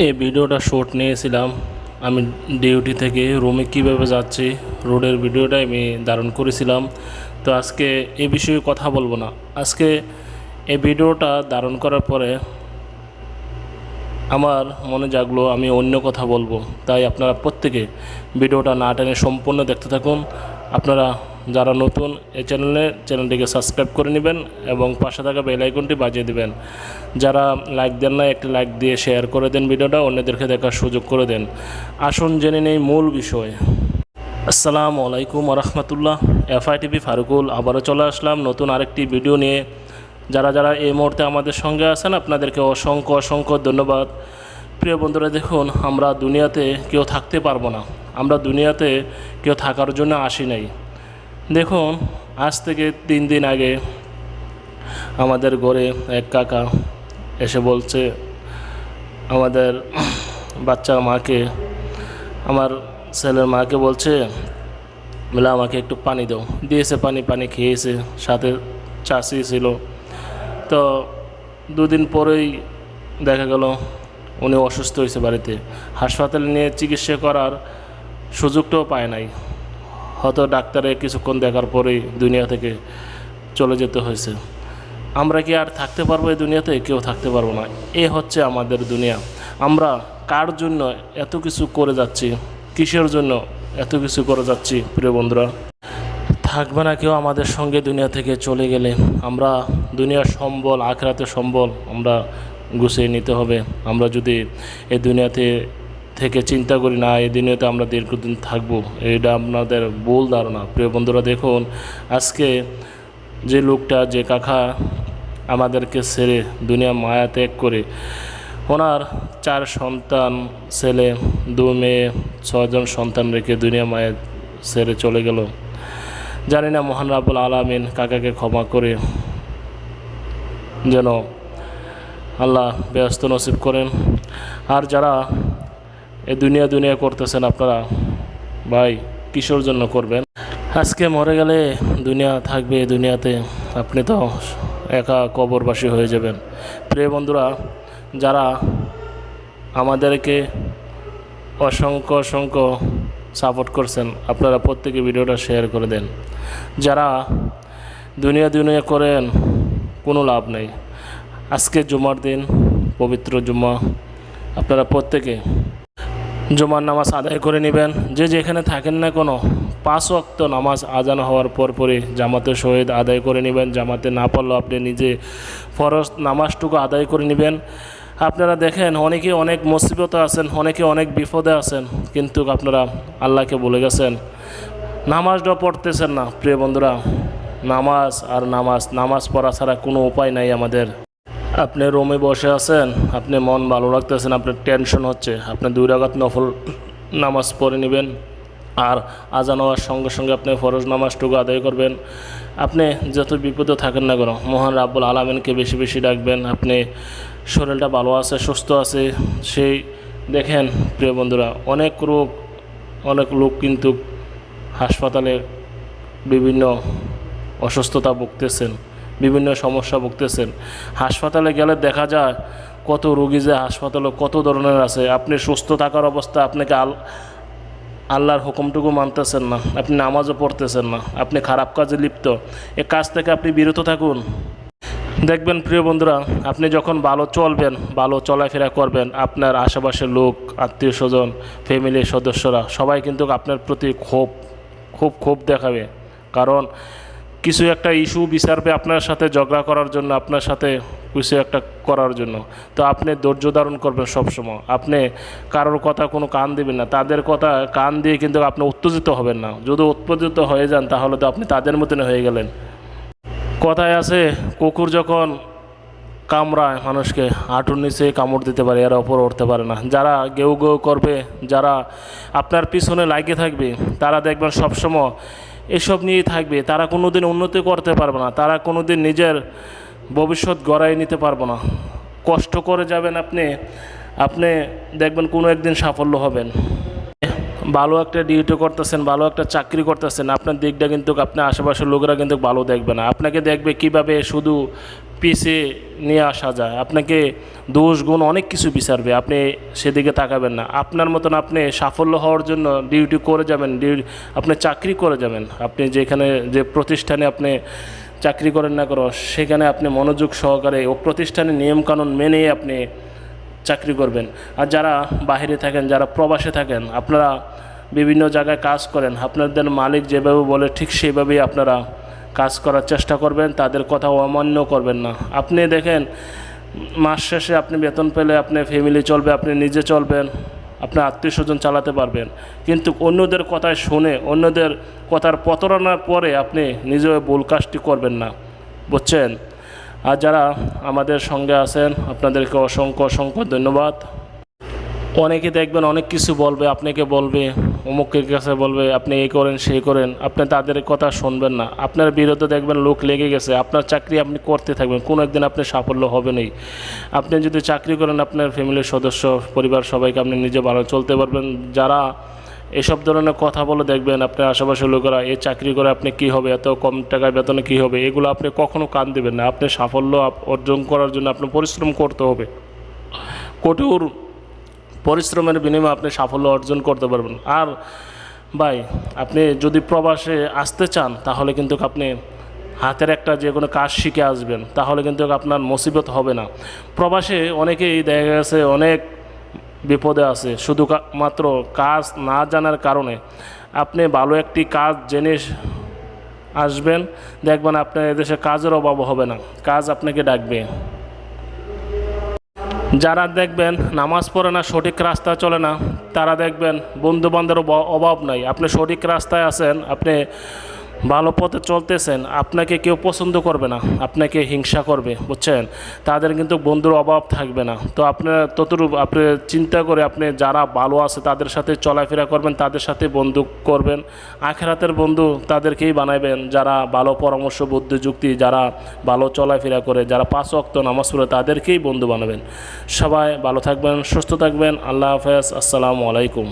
এই ভিডিওটা শর্ট নিয়েছিলাম। আমি ডিউটি থেকে রুমে কীভাবে যাচ্ছি রোডের ভিডিওটা আমি ধারণ করেছিলাম। তো আজকে এ বিষয়ে কথা বলব না। আজকে এই ভিডিওটা ধারণ করার পরে আমার মনে জাগলো, আমি অন্য কথা বলব। তাই আপনারা প্রত্যেকে ভিডিওটা না টেনে সম্পূর্ণ দেখতে থাকুন। আপনারা যারা নতুন এই চ্যানেলে, চ্যানেলটিকে সাবস্ক্রাইব করে নেবেন এবং পাশে থাকা বেল আইকনটি বাজিয়ে দিবেন। যারা লাইক দেন না, একটি লাইক দিয়ে শেয়ার করে দেন ভিডিওটা, অন্যদেরকে দেখার সুযোগ করে দেন। আসুন জেনে নেই মূল বিষয়। আসসালামু আলাইকুম রহমতুল্লাহ এফআই টিভি ফারুকুল, আবারও চলে আসলাম নতুন আরেকটি ভিডিও নিয়ে। যারা যারা এই মুহূর্তে আমাদের সঙ্গে আছেন, আপনাদেরকে অসংখ্য অসংখ্য ধন্যবাদ। প্রিয় বন্ধুরা, দেখুন, আমরা দুনিয়াতে কেউ থাকতে পারব না। আমরা দুনিয়াতে কেউ থাকার জন্য আসি নাই। দেখুন, আজ থেকে তিন দিন আগে আমাদের ঘরে এক কাকা এসে বলছে, আমাদের বাচ্চার মাকে, আমার ছেলের মাকে বলছে, বলে আমাকে একটু পানি দাও। দিয়েছে পানি পানি খেয়েছে, সাথে চাষি ছিল তো দুদিন পরেই দেখা গেল, উনি অসুস্থ হয়েছে বাড়িতে। হাসপাতালে নিয়ে চিকিৎসা করার সুযোগটাও পায় নাই। হয়তো ডাক্তারে কিছুক্ষণ দেখার পরেই দুনিয়া থেকে চলে যেতে হয়েছে। আমরা কি আর থাকতে পারব এই দুনিয়াতে? কেউ থাকতে পারব না। এ হচ্ছে আমাদের দুনিয়া। আমরা কার জন্য এত কিছু করে যাচ্ছি? কিসের জন্য এত কিছু করে যাচ্ছি, প্রিয় বন্ধুরা? থাকবে না কেউ আমাদের সঙ্গে দুনিয়া থেকে চলে গেলে। আমরা দুনিয়ার সম্বল আখরাতে সম্বল আমরা গুছিয়ে নিতে হবে। আমরা যদি এই দুনিয়াতে থেকে চিন্তা করি না, এই দুনিয়াতে আমরা দীর্ঘদিন থাকব। এটা আপনাদের ভুল ধারণা। প্রিয় বন্ধুরা, দেখুন, আজকে যে লোকটা, যে কাকা আমাদেরকে ছেড়ে দুনিয়া মায়া ত্যাগ করে, ওনার চার সন্তান, ছেলে, দু মেয়ে ছজন সন্তান রেখে দুনিয়া মায়া ছেড়ে চলে গেল। জানি না, মহান রাবুল আলামিন কাকাকে ক্ষমা করে যেন আল্লাহ ব্যস্ত নসিব করেন। আর যারা এ দুনিয়া দুনিয়া করতেছেন আপনারা। ভাই কিশোর জন্য করবেন? আজকে মরে গেলে দুনিয়া থাকবে দুনিয়াতে। আপনি তো একা কবরবাসী হয়ে যাবেন। প্রিয় বন্ধুরা, যারা আমাদেরকে অসংখ্য অসংখ্য সাপোর্ট করছেন, আপনারা প্রত্যেকে ভিডিওটা শেয়ার করে দেন। যারা দুনিয়া দুনিয়া করেন, কোনো লাভ নেই। আজকে জুমার দিন, পবিত্র জুম্মা আপনারা প্রত্যেকে জুমার নামাজ আদায় করে নেবেন। যে যেখানে থাকেন না কোনো, পাঁচ ওয়াক্ত নামাজ আজান হওয়ার পরপরই জামাতে শহীদ আদায় করে নেবেন। জামাতে না পারলেও আপনি নিজে ফরজ নামাজটুকু আদায় করে নেবেন। আপনারা দেখেন, অনেকে অনেক মুসিবতে আছেন, অনেকে অনেক বিপদে আছেন, কিন্তু আপনারা আল্লাহকে বলে গেছেন নামাজটা পড়তেছেন না। প্রিয় বন্ধুরা, নামাজ আর নামাজ নামাজ পড়া ছাড়া কোনো উপায় নাই আমাদের। আপনি রোমে বসে আছেন, আপনি মন ভালো রাখতেছেন, আপনার টেনশন হচ্ছে, আপনি দুই রাগাত নফল নামাজ পড়ে নেবেন আর আজান হওয়ার সঙ্গে সঙ্গে আপনি ফরজ নামাজটুকু আদায় করবেন। আপনি যত বিপদে থাকেন না কেন, মহান রাব্বুল আলমিনকে বেশি বেশি ডাকবেন, আপনি শরীরটা ভালো আছে, সুস্থ আছে, সেই দেখেন প্রিয় বন্ধুরা, অনেক রোগ, অনেক লোক কিন্তু হাসপাতালে বিভিন্ন অসুস্থতা ভুগতেছেন। বিভিন্ন সমস্যা ভুগতেছেন। হাসপাতালে গেলে দেখা যায় কত রোগী যে হাসপাতালে কত ধরনের আছে। আপনি সুস্থ থাকার অবস্থা আপনাকে আল আল্লাহর হুকুমটুকু মানতেছেন না। আপনি নামাজও পড়তেছেন না। আপনি খারাপ কাজে লিপ্ত। এ কাজ থেকে আপনি বিরত থাকুন। দেখবেন, প্রিয় বন্ধুরা, আপনি যখন ভালো চলবেন, ভালো চলাফেরা করবেন, আপনার আশেপাশের লোক, আত্মীয় স্বজন ফ্যামিলির সদস্যরা সবাই কিন্তু আপনার প্রতি ক্ষোভ, খুব ক্ষোভ দেখাবে। কারণ কিছু একটা ইস্যু বিচারবে আপনার সাথে ঝগড়া করার জন্য, আপনার সাথে কিছু একটা করার জন্য। তো আপনি ধৈর্য ধারণ করবেন সবসময়। আপনি কারোর কথা কোনো কান দিবেন না। তাদের কথা কান দিয়ে কিন্তু আপনি উত্তেজিত হবেন না। যদি উত্তেজিত হয়ে যান, তাহলে তো আপনি তাদের মতন হয়ে গেলেন। কথায় আছে, কুকুর যখন কামড়ায়, মানুষকে হাঁটুর নিচে কামড় দিতে পারে, এরা ওপর উঠতে পারে না। যারা গেউ গেউ করবে, যারা আপনার পিছনে লাগিয়ে থাকবে, তারা দেখবেন সবসময় এসব নিয়েই থাকবে। তারা কোনো দিন উন্নতি করতে পারবে না। তারা কোনো দিন নিজের ভবিষ্যৎ গড়াই নিতে পারব না। কষ্ট করে যাবেন আপনি। আপনি দেখবেন কোনো একদিন সাফল্য হবেন। ভালো একটা ডিউটি করতেছেন, ভালো একটা চাকরি করতেছেন, আপনার দিকটা কিন্তু আপনার আশেপাশের লোকেরা কিন্তু ভালো দেখবে না। আপনাকে দেখবে কীভাবে শুধু পিছিয়ে নিয়ে আসা যায়। আপনাকে দোষ, গুণ অনেক কিছু বিচারবে। আপনি সেদিকে তাকাবেন না। আপনার মতন আপনি সাফল্য হওয়ার জন্য ডিউটি করে যাবেন ডিউটি আপনি চাকরি করে যাবেন। আপনি যেখানে, যে প্রতিষ্ঠানে আপনি চাকরি করেন না করো সেখানে আপনি মনোযোগ সহকারে ও প্রতিষ্ঠানের নিয়মকানুন মেনে আপনি চাকরি করবেন। আর যারা বাইরে থাকেন, যারা প্রবাসে থাকেন, আপনারা বিভিন্ন জায়গায় কাজ করেন, আপনাদের মালিক যেভাবে বলে ঠিক সেইভাবেই আপনারা কাজ করার চেষ্টা করবেন, তাদের কথা অমান্য করবেন না। আপনি দেখেন, মাস শেষে আপনি বেতন পেলে আপনি ফ্যামিলি চলবে, আপনি নিজে চলবেন আপনার আত্মীয় স্বজন চালাতে পারবেন। কিন্তু অন্যদের কথায় শুনে, অন্যদের কথার প্রতারণার পরে আপনি নিজে ওই ভুল কাজটি করবেন না। বুঝছেন? আর যারা আমাদের সঙ্গে আছেন, আপনাদেরকে অসংখ্য অসংখ্য ধন্যবাদ। অনেকে দেখবেন অনেক কিছু বলবে, আপনাকে বলবে। অমুকের কাছে বলবে, আপনি এই করেন সেই করেন। আপনি তাদের কথা শুনবেন না। আপনার বিরুদ্ধে দেখবেন লোক লেগে গেছে। আপনার চাকরি আপনি করতে থাকবেন। কোনো একদিন আপনি সাফল্য হবে হবেনই আপনি যদি চাকরি করেন, আপনার ফ্যামিলির সদস্য, পরিবার সবাইকে আপনি নিজে ভালো চলতে পারবেন। যারা এসব ধরনের কথা বলে দেখবেন, আপনার আশেপাশের লোকেরা এই চাকরি করে আপনি কি হবে? এত কম টাকায় বেতনে কি হবে? এগুলো আপনি কখনো কান দেবেন না। আপনি সাফল্য অর্জন করার জন্য আপনি পরিশ্রম করতে হবে। কঠোর পরিশ্রমের বিনিময়ে আপনি সাফল্য অর্জন করতে পারবেন। আর ভাই, আপনি যদি প্রবাসে আসতে চান, তাহলে কিন্তু আপনি হাতের একটা যে কোনো কাজ শিখে আসবেন। তাহলে কিন্তু আপনার মুসিবত হবে না। প্রবাসে অনেকেই দেখা গেছে অনেক বিপদে আছে। শুধু মাত্র কাজ না জানার কারণে আপনি ভালো একটি কাজ জেনে আসবেন। দেখবেন আপনার এদেশে কাজের অভাব হবে না। কাজ আপনাকে ডাকবে। যারা দেখবেন নামাজ পড়ে না, সঠিক রাস্তা চলে না, তারা দেখবেন বন্ধু বান্ধবের অভাব নাই। আপনি সঠিক রাস্তায় আছেন, আপনি ভালো পথে চলতেছেন, আপনাকে কেউ পছন্দ করবে না, আপনাকে হিংসা করবে, বুঝছেন? তাদের কিন্তু বন্ধুর অভাব থাকবে না। তো আপনার ততটুকু, আপনি চিন্তা করে আপনি যারা ভালো আছে তাদের সাথে চলাফেরা করবেন, তাদের সাথে বন্ধু করবেন। আখেরাতের বন্ধু তাদেরকেই বানাবেন যারা ভালো পরামর্শ, বুদ্ধি, যুক্তি, যারা ভালো চলাফেরা করে, যারা পাঁচ অক্ত নামাজ পড়ে তাদেরকেই বন্ধু বানাবেন। সবাই ভালো থাকবেন, সুস্থ থাকবেন। আল্লাহ হাফেজ, আসসালামু আলাইকুম।